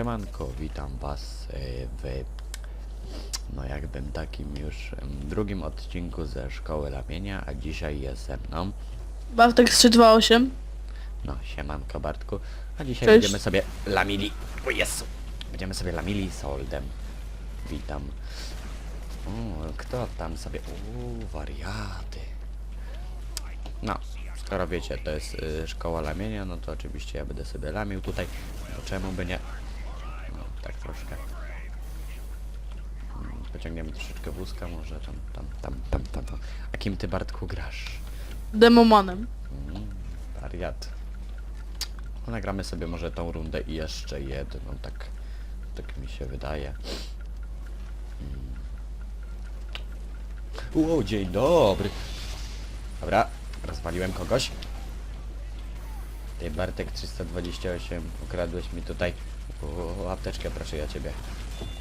Siemanko, witam was e, w no jakbym takim już drugim odcinku ze Szkoły Lamienia, a dzisiaj jest ze mną Bartek 328. no siemanko Bartku, a dzisiaj Cześć. będziemy sobie lamili, o Jezu, będziemy sobie lamili soldem. Witam. O, kto tam sobie, uuu, wariaty. No, skoro wiecie, to jest y, szkoła lamienia, no to oczywiście ja będę sobie lamił tutaj, no czemu by nie? Tak troszkę. Mm, Pociągniemy troszeczkę wózka, może tam, tam, tam, tam, tam, tam. A kim ty Bartku grasz? Demomanem. Mm, wariat. No, nagramy sobie może tą rundę i jeszcze jedną, tak, tak mi się wydaje. Mm. O, dzień dobry. Dobra, rozwaliłem kogoś. Ty Bartek 328, ukradłeś mi tutaj o, apteczkę, proszę ja ciebie.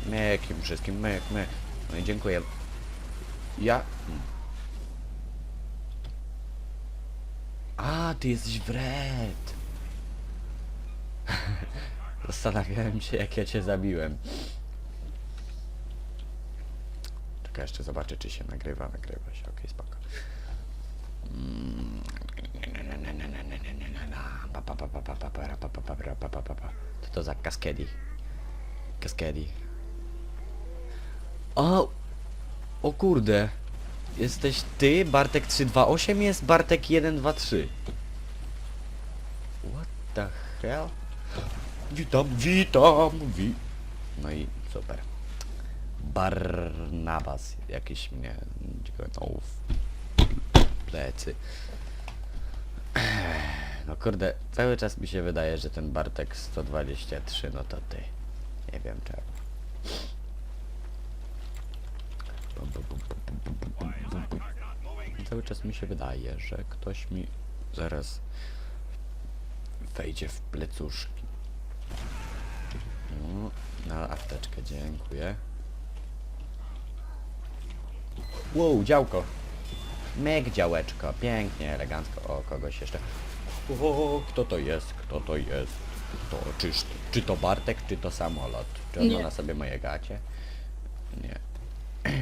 Myk im wszystkim, myk, myk. No i dziękuję. Ja... A, ty jesteś wred. Zastanawiałem się, jak ja cię zabiłem. Czekaj, jeszcze zobaczę, czy się nagrywa. Nagrywa się, okej, spoko. Mm to za kaskedi? Kaskedi. O! O kurde. Jesteś ty, Bartek 328 jest, Bartek 123. What the hell? Witam, witam, wi... No i super. Barnabas jakiś mnie dźgnął w plecy. No kurde, cały czas mi się wydaje, że ten Bartek 123, no to ty. Nie wiem czemu. No cały czas mi się wydaje, że ktoś mi zaraz wejdzie w plecuszki. No, na apteczkę, dziękuję. Wow, działko! Myk działeczko, pięknie, elegancko. O, kogoś jeszcze. O, kto to jest? Kto to jest? To, czy, czy to Bartek, czy to samolot? Czy on ma Nie. na sobie moje gacie? Nie.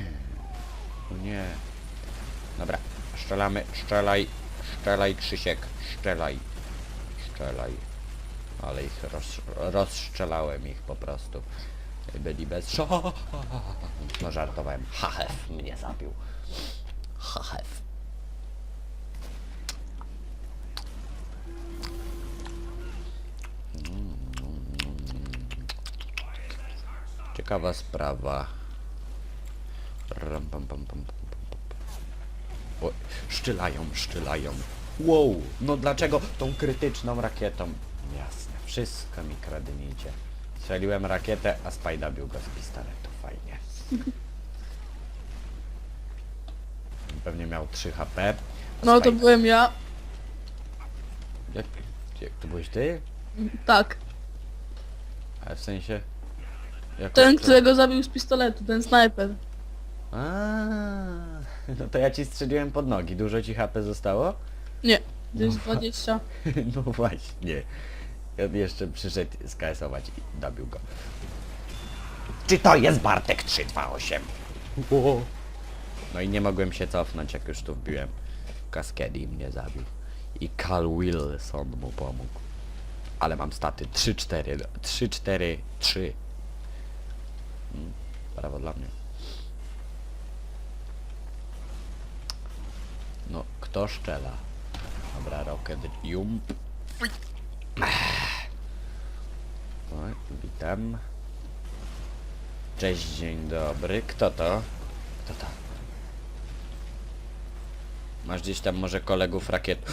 O nie. Dobra, strzelamy, strzelaj, strzelaj Krzysiek, strzelaj, strzelaj. Ale ich roz, rozstrzelałem ich po prostu. Byli bez. No żartowałem. Hachef mnie zabił. Hachef. Ciekawa sprawa. Ram, pam, pam, pam, pam, szczylają, szczylają. Wow, no dlaczego tą krytyczną rakietą? Jasne, wszystko mi kradniecie. Strzeliłem rakietę, a Spajda bił go z pistoletu. Fajnie. Pewnie miał 3 HP. No to Spajda- byłem ja. Jak, jak to byłeś ty? Tak. Ale w sensie... Jako Ten, kto? którego zabił z pistoletu, ten snajper. A, no to ja ci strzeliłem pod nogi. Dużo ci HP zostało? Nie, to jest 20. No właśnie. Ja jeszcze przyszedł skresować i dobił go. Czy to jest Bartek 328? O. No i nie mogłem się cofnąć, jak już tu wbiłem. Kaskedi mnie zabił. I Cal Wilson mu pomógł. Ale mam staty 3-4. 3-4-3. Mm, Brawo dla mnie. No, kto szczela? Dobra, Rocket Jump. Oj, witam. Cześć, dzień dobry. Kto to? Kto to? Masz gdzieś tam może kolegów rakiet?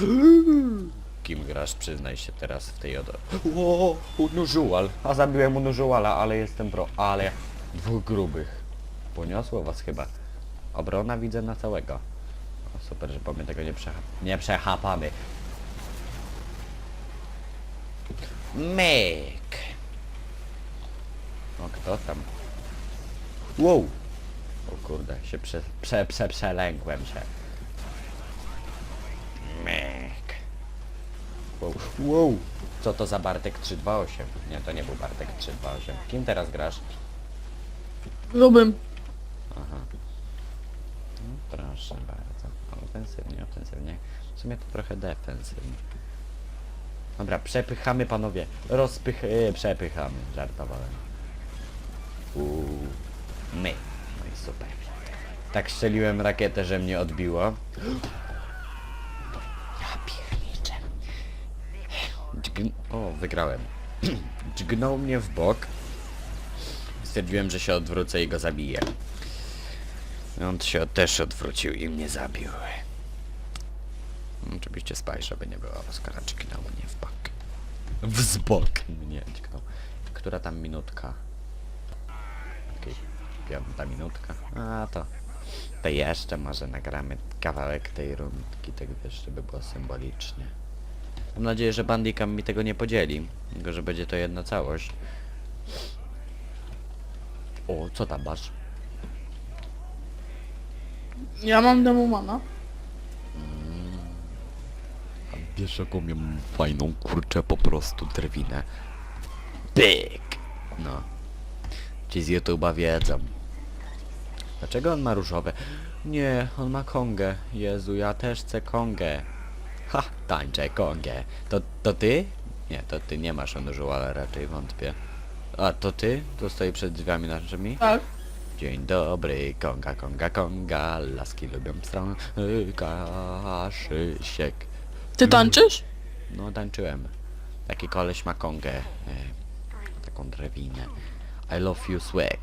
Kim grasz? Przyznaj się teraz w tej odo... O, unużual. A zabiłem unużuala, ale jestem pro. Ale dwóch grubych. Poniosło was chyba. Obrona widzę na całego. O, super, że mnie tego nie, przecha nie przechapamy. Myk. O, kto tam? Wow. O kurde, się prze, prze, prze, przelękłem się. Myk. Wow. wow. Co to za Bartek 328? Nie, to nie był Bartek 328. Kim teraz grasz? Grubym. Aha. No, proszę bardzo. Ofensywnie, ofensywnie. W sumie to trochę defensywnie. Dobra, przepychamy panowie. Rozpych... E, przepychamy. Żartowałem. Uuu. My. No i super. Tak strzeliłem rakietę, że mnie odbiło. Ja pierniczę. Dźgn... O, wygrałem. Dźgnął mnie w bok. Stwierdziłem, że się odwrócę i go zabiję. On się też odwrócił i mnie zabił. Oczywiście spaj, żeby nie było, skoro dźgnął mnie w bok. W zbok mnie dźgnął. Która tam minutka? Okej, piąta minutka. A to... To jeszcze może nagramy kawałek tej rundki, tak wiesz, żeby było symbolicznie. Mam nadzieję, że Bandicam mi tego nie podzieli, tylko że będzie to jedna całość. O, co tam masz? Ja mam demomana. A wiesz jaką miałem fajną kurczę po prostu drwinę. Byk! No. Ci z YouTube'a wiedzą. Dlaczego on ma różowe? Nie, on ma kongę. Jezu, ja też chcę kongę. Ha, tańczę kongę. To, to ty? Nie, to ty nie masz on ale raczej wątpię. A, to ty? To stoi przed drzwiami naszymi? Tak. Dzień dobry, konga, konga, konga, laski lubią stronę, kaszysiek. Ty tańczysz? No, tańczyłem. Taki koleś ma kongę, e, taką drewinę. I love you, swag.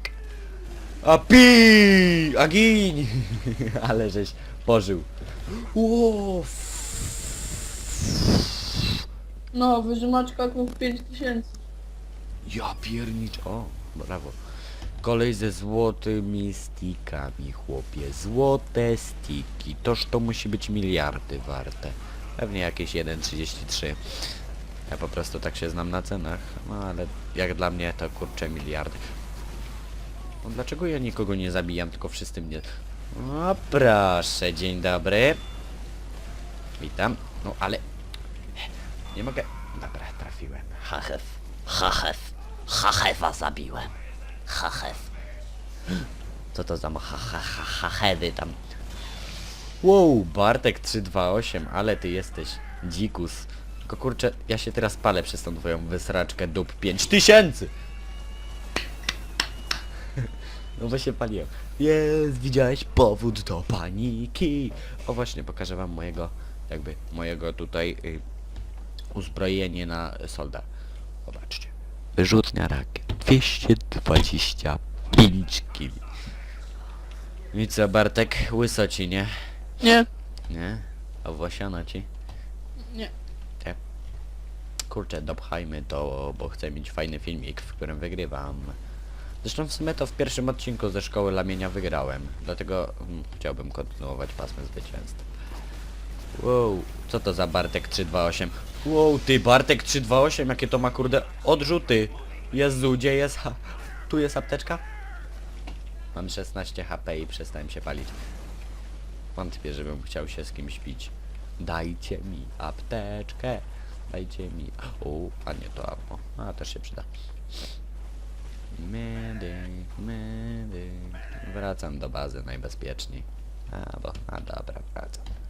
A pi! A gin! Ale żeś pożył. Ło, No, wyżymaczka krów 5000. Ja piernicz... O, brawo. Kolej ze złotymi stikami, chłopie. Złote stiki. Toż to musi być miliardy warte. Pewnie jakieś 1,33. Ja po prostu tak się znam na cenach. No ale jak dla mnie to kurczę miliardy. No dlaczego ja nikogo nie zabijam, tylko wszyscy mnie... O proszę, dzień dobry. Witam. No ale... Nie mogę... Dobra, trafiłem. Hachef. Hachef. Hachefa zabiłem. Hachef. Co to za ha, ha, ha, hachedy tam? Wow, Bartek 328, ale ty jesteś dzikus. Tylko kurczę, ja się teraz palę przez tą twoją wysraczkę dup 5000! No się paliłem. Jest, widziałeś powód do paniki. O właśnie, pokażę wam mojego, jakby, mojego tutaj y, uzbrojenie na solda. Zobaczcie. Wyrzutnia rakiet. 225 kg. I co, Bartek? Łyso ci, nie? Nie. Nie? A włosiano ci? Nie. Nie. Kurczę, dopchajmy to, bo chcę mieć fajny filmik, w którym wygrywam. Zresztą w sumie to w pierwszym odcinku ze szkoły lamienia wygrałem. Dlatego mm, chciałbym kontynuować pasmę zwycięstw. Wow, co to za Bartek 328? Wow, ty Bartek 328, jakie to ma kurde odrzuty. Jezu, gdzie jest ha Tu jest apteczka? Mam 16 HP i przestałem się palić. Wątpię, żebym chciał się z kimś pić. Dajcie mi apteczkę. Dajcie mi... O, a nie to ammo. A, też się przyda. Medyk, medyk. Wracam do bazy najbezpieczniej. A, bo... A, dobra, wracam.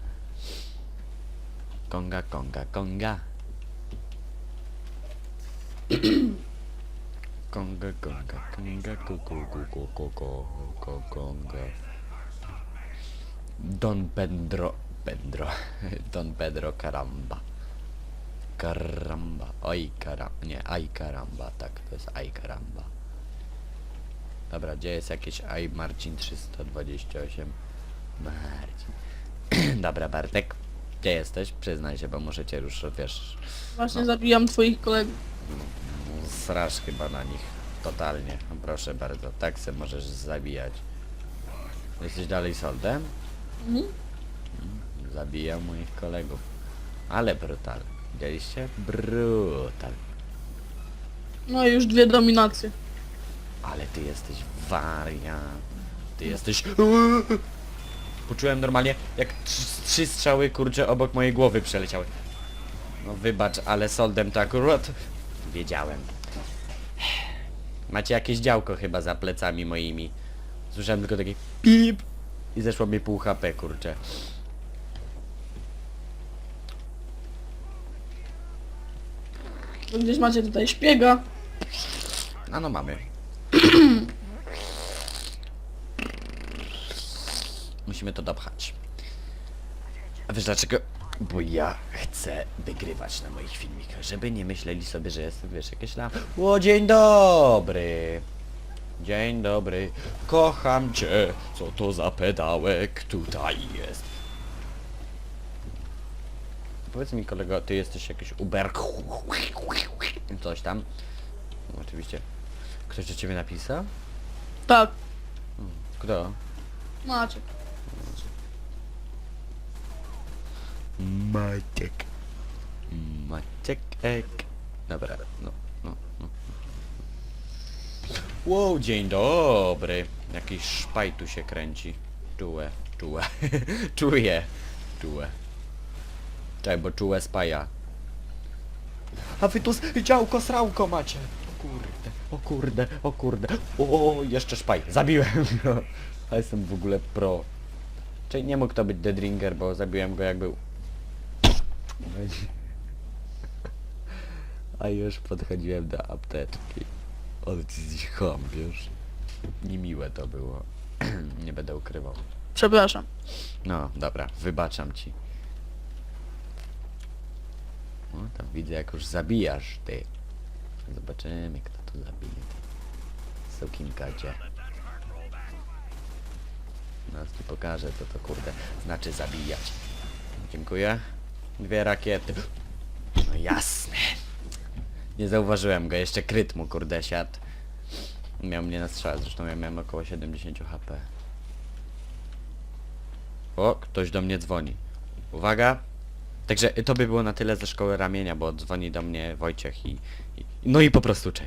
Konga, konga, konga. konga, konga, konga, kuku, kuku, kuku, kuku, konga. Don Pedro, Pedro, Don Pedro, karamba. Karamba, oj karamba, nie, aj karamba, tak, to jest aj karamba. Dobra, gdzie jest jakieś aj Marcin 328? Marcin. Dobra, Bartek gdzie jesteś? Przyznaj się, bo muszę cię już, wiesz, Właśnie zabijam twoich kolegów. Srasz chyba na nich. Totalnie. No proszę bardzo. Tak se możesz zabijać. Jesteś dalej soldem? Mhm. Zabijam moich kolegów. Ale brutal. Widzieliście? Brutal. No i już dwie dominacje. Ale ty jesteś wariant. Ty jesteś... Poczułem normalnie, jak trzy, trzy strzały, kurcze, obok mojej głowy przeleciały. No wybacz, ale soldem to akurat... Wiedziałem. Macie jakieś działko chyba za plecami moimi. Słyszałem tylko takie pip i zeszło mi pół HP, kurczę. Gdzieś macie tutaj szpiega. A no mamy. Musimy to dopchać. A wiesz dlaczego? Bo ja chcę wygrywać na moich filmikach, żeby nie myśleli sobie, że jestem, wiesz, jakieś tam... O, dzień dobry! Dzień dobry, kocham cię, co to za pedałek tutaj jest? Powiedz mi kolego, ty jesteś jakiś Uber... Coś tam? No, oczywiście. Ktoś do ciebie napisał? Tak, Kto? Maciek. Maciek. Maciek. Dobra, no, no, no. Wow, dzień dobry. Jakiś szpaj tu się kręci. Czułe, czułe. Czuję. Czułe. Czekaj, bo czułe spaja. A wy tu s- działko srałko macie. O kurde, o kurde, o kurde. O, jeszcze szpaj. Zabiłem go. A jestem w ogóle pro. Czyli nie mógł to być Dead Ringer, bo zabiłem go jak był. A już podchodziłem do apteczki. Ale ty jesteś cham, wiesz? Niemiłe to było. nie będę ukrywał. Przepraszam. No, dobra, wybaczam ci. No, tam widzę jak już zabijasz, ty. Zobaczymy, kto tu zabije. Sokinka gdzie. Nas ci pokażę, to to kurde znaczy zabijać. Dziękuję. Dwie rakiety. No jasne. Nie zauważyłem go, jeszcze kryt mu kurde siadł. Miał mnie na strzał, zresztą ja miałem około 70 HP. O, ktoś do mnie dzwoni. Uwaga. Także to by było na tyle ze szkoły ramienia, bo dzwoni do mnie Wojciech i... i no i po prostu cześć.